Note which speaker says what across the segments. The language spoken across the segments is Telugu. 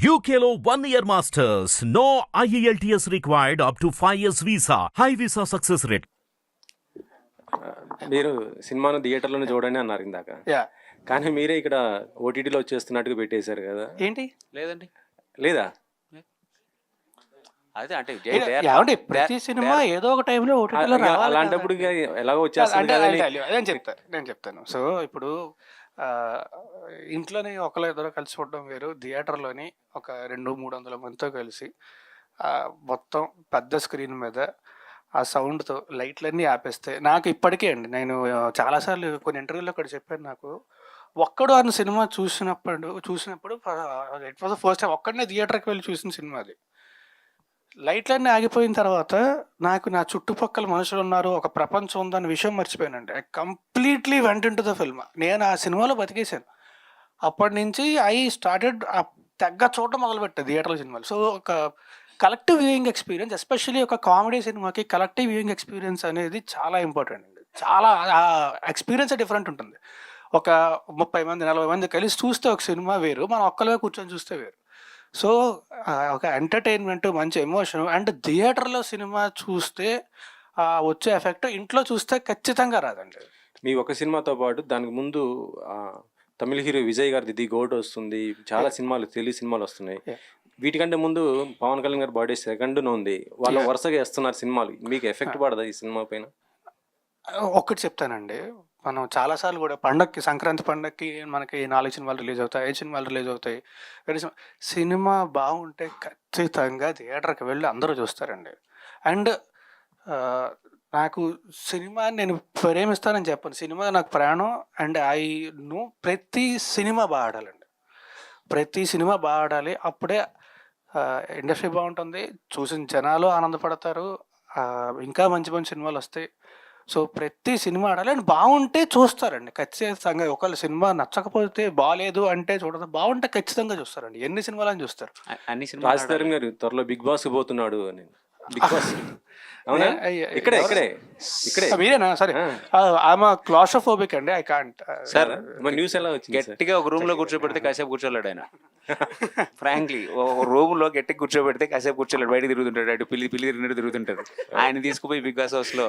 Speaker 1: One year masters. No E IELTS required up to 5 years visa. High visa success rate.
Speaker 2: మీరు సినిమాను థియేటర్లోనే చూడండి అన్నారు ఇందాక
Speaker 3: యా
Speaker 2: కానీ మీరే ఇక్కడ ఓటీటీలో వచ్చేస్తున్నట్టుగా పెట్టేశారు కదా
Speaker 3: ఏంటి
Speaker 4: లేదండి
Speaker 2: లేదా
Speaker 4: అదే అంటే
Speaker 3: ఏమండి ప్రతి సినిమా ఏదో ఒక టైంలో ఓటీటీలో
Speaker 2: అలాంటప్పుడు ఎలాగో వచ్చేస్తుంది.
Speaker 3: నేను చెప్తాను నేను చెప్తాను సో ఇప్పుడు ఇంట్లోనే ఒకళ్ళ ఇద్దరు కలిసి చూడడం వేరు. థియేటర్లోని ఒక రెండు మూడు వందల మందితో కలిసి మొత్తం పెద్ద స్క్రీన్ మీద ఆ సౌండ్తో లైట్లన్నీ ఆపేస్తే నాకు ఇప్పటికే అండి నేను చాలాసార్లు కొన్ని ఇంటర్వ్యూలో కూడా చెప్పాను నాకు ఒక్కడు అన్న సినిమా చూసినప్పుడు చూసినప్పుడు ఇట్ వాజ్ ఫస్ట్ టైం ఒక్కడనే థియేటర్కి వెళ్ళి చూసిన సినిమా అది. లైట్లన్నీ ఆగిపోయిన తర్వాత నాకు నా చుట్టుపక్కల మనుషులు ఉన్నారు ఒక ప్రపంచం ఉందన్న విషయం మర్చిపోయానండి. I completely went into the film నేను ఆ సినిమాలో బతికేశాను. అప్పటి నుంచి ఐ స్టార్టెడ్ తెగ్గ చూడటం మొదలుపెట్టా థియేటర్ల సినిమాలు. సో ఒక కలెక్టివ్ వ్యూయింగ్ ఎక్స్పీరియన్స్ ఎస్పెషల్లీ ఒక కామెడీ సినిమాకి కలెక్టివ్ వ్యూయింగ్ ఎక్స్పీరియన్స్ అనేది చాలా ఇంపార్టెంట్ అండి. చాలా ఆ ఎక్స్పీరియన్స్ డిఫరెంట్ ఉంటుంది. ఒక ముప్పై మంది నలభై మంది కలిసి చూస్తే ఒక సినిమా వేరు మనం ఒక్కలే కూర్చొని చూస్తే వేరు. సో ఒక ఎంటర్టైన్మెంట్ మంచి ఎమోషన్ అండ్ థియేటర్లో సినిమా చూస్తే వచ్చే ఎఫెక్ట్ ఇంట్లో చూస్తే ఖచ్చితంగా రాదండి.
Speaker 2: మీ ఒక సినిమాతో పాటు దానికి ముందు తమిళ హీరో విజయ్ గారిది ది గోట్ వస్తుంది. చాలా సినిమాలు తెలుగు సినిమాలు వస్తున్నాయి. వీటికంటే ముందు పవన్ కళ్యాణ్ గారి బర్త్డే సెకండ్ ఉంది. వాళ్ళు. వరుసగా వేస్తున్నారు సినిమాలు. మీకు ఎఫెక్ట్ పడదా ఈ సినిమా పైన?
Speaker 3: ఒక్కటి చెప్తానండి. మనం చాలాసార్లు కూడా పండక్కి సంక్రాంతి పండక్కి మనకి నాలుగు సినిమాలు రిలీజ్ అవుతాయి ఐదు సినిమాలు రిలీజ్ అవుతాయి. వేరే సినిమా- బాగుంటే ఖచ్చితంగా థియేటర్కి వెళ్ళి అందరూ చూస్తారండి. అండ్ నాకు సినిమా నేను ప్రేమిస్తానని చెప్పను. సినిమా నాకు ప్రాణం అండ్ ఐ నో ప్రతి సినిమా బాగా ఆడాలండి. ప్రతి సినిమా బాగా ఆడాలి. అప్పుడే ఇండస్ట్రీ బాగుంటుంది. చూసిన జనాలు ఆనందపడతారు. ఇంకా మంచి మంచి సినిమాలు వస్తాయి. సో ప్రతి సినిమా ఆడాలి. అండ్ బాగుంటే చూస్తారండి. ఖచ్చితంగా ఒకవేళ సినిమా నచ్చకపోతే బాగాలేదు అంటే చూడదు. బాగుంటే ఖచ్చితంగా చూస్తారండి. ఎన్ని సినిమాలు అని చూస్తారు
Speaker 4: అన్ని
Speaker 2: తరుణ్ గారు త్వరలో బిగ్ బాస్ పోతున్నాడు అని. బిగ్ బాస్ అవునా?
Speaker 3: అయ్య-
Speaker 2: ఇక్కడే? ఇక్కడే ఇక్కడే.
Speaker 3: మీరేనా? సరే.
Speaker 2: ఆ.
Speaker 3: ఆమె క్లాస్ట్రోఫోబిక్ అండి ఐ కాంట్
Speaker 4: సార్
Speaker 2: మరి న్యూస్ ఎలా వచ్చింది?
Speaker 4: గట్టిగా ఒక రూమ్లో కూర్చోబెడితే కాసేపు కూర్చోలేడు ఆయన. ఫ్రాంక్లీ ఒక రూమ్లో గట్టిగా కూర్చోబెడితే కాసేపు కూర్చోలేడు బయట తిరుగుతుంటాడు అటు పిల్లి పిల్లి తిరిగినట్టు తిరుగుతుంటాడు. ఆయన తీసుకుపోయి బిగ్ బాస్ హౌస్లో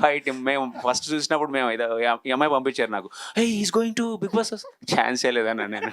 Speaker 4: ఫైట్ మేము ఫస్ట్ చూసినప్పుడు మేము ఈ అమ్మాయి పంపించారు నాకు. He is going to Bigg Boss house ఛాన్సే లేదన్నా నేను.